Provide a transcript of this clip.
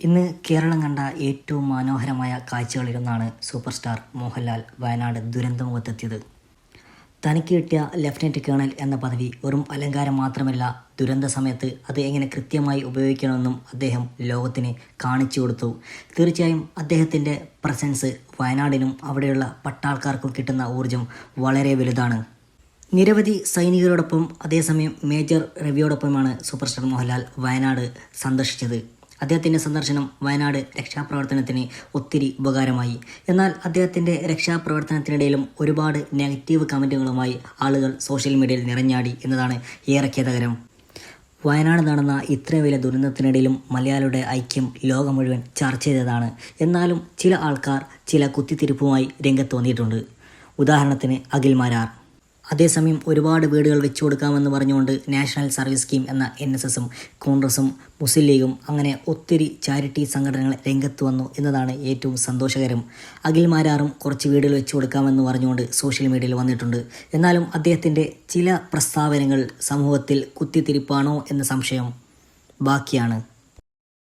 ഇന്ന് കേരളം കണ്ട ഏറ്റവും മനോഹരമായ കാഴ്ചകളിലൊന്നാണ് സൂപ്പർ സ്റ്റാർ മോഹൻലാൽ വയനാട് ദുരന്തമുഖത്തെത്തിയത്. തനിക്ക് കിട്ടിയ ലഫ്റ്റനന്റ് കേണൽ എന്ന പദവി വെറും അലങ്കാരം മാത്രമല്ല ദുരന്ത സമയത്ത് അത് എങ്ങനെ കൃത്യമായി ഉപയോഗിക്കണമെന്നും അദ്ദേഹം ലോകത്തിന് കാണിച്ചു കൊടുത്തു. തീർച്ചയായും അദ്ദേഹത്തിന്റെ പ്രസൻസ് വയനാടിനും അവിടെയുള്ള പട്ടാൾക്കാർക്കും കിട്ടുന്ന ഊർജം വളരെ വലുതാണ്. നിരവധി സൈനികരോടൊപ്പം അതേസമയം മേജർ രവിയോടൊപ്പമാണ് സൂപ്പർ സ്റ്റാർ മോഹൻലാൽ വയനാട് സന്ദർശിച്ചത്. അദ്ദേഹത്തിന്റെ സന്ദർശനം വയനാട് രക്ഷാപ്രവർത്തനത്തിന് ഒത്തിരി ഉപകാരമായി. എന്നാൽ അദ്ദേഹത്തിന്റെ രക്ഷാപ്രവർത്തനത്തിനിടയിലും ഒരുപാട് നെഗറ്റീവ് കമന്റുകളുമായി ആളുകൾ സോഷ്യൽ മീഡിയയിൽ നിറഞ്ഞാടി എന്നതാണ് ഏറെ ഖേദകരം. വയനാട് നടന്ന ഇത്രയും വലിയ ദുരന്തത്തിനിടയിലും മലയാളിയുടെ ഐക്യം ലോകം മുഴുവൻ ചർച്ച ചെയ്തതാണ്. എന്നാലും ചില ആൾക്കാർ ചില കുത്തിത്തിരിപ്പുമായി രംഗത്ത് വന്നിട്ടുണ്ട്. ഉദാഹരണത്തിന് അഖിൽ മാരാർ അതേസമയം ഒരുപാട് വീടുകൾ വെച്ചു കൊടുക്കാമെന്ന് പറഞ്ഞുകൊണ്ട് നാഷണൽ സർവീസ് സ്കീം എന്ന എൻ എസ് എസും കോൺഗ്രസും മുസ്ലിം ലീഗും അങ്ങനെ ഒത്തിരി ചാരിറ്റി സംഘടനകൾ രംഗത്ത് വന്നു എന്നതാണ് ഏറ്റവും സന്തോഷകരം. അഖിൽമാരാറും കുറച്ച് വീടുകൾ വെച്ചു കൊടുക്കാമെന്ന് പറഞ്ഞുകൊണ്ട് സോഷ്യൽ മീഡിയയിൽ വന്നിട്ടുണ്ട്. എന്നാലും അദ്ദേഹത്തിന്റെ ചില പ്രസ്താവനകൾ സമൂഹത്തിൽ കുത്തിത്തിരിപ്പാണോ എന്ന സംശയം ബാക്കിയാണ്.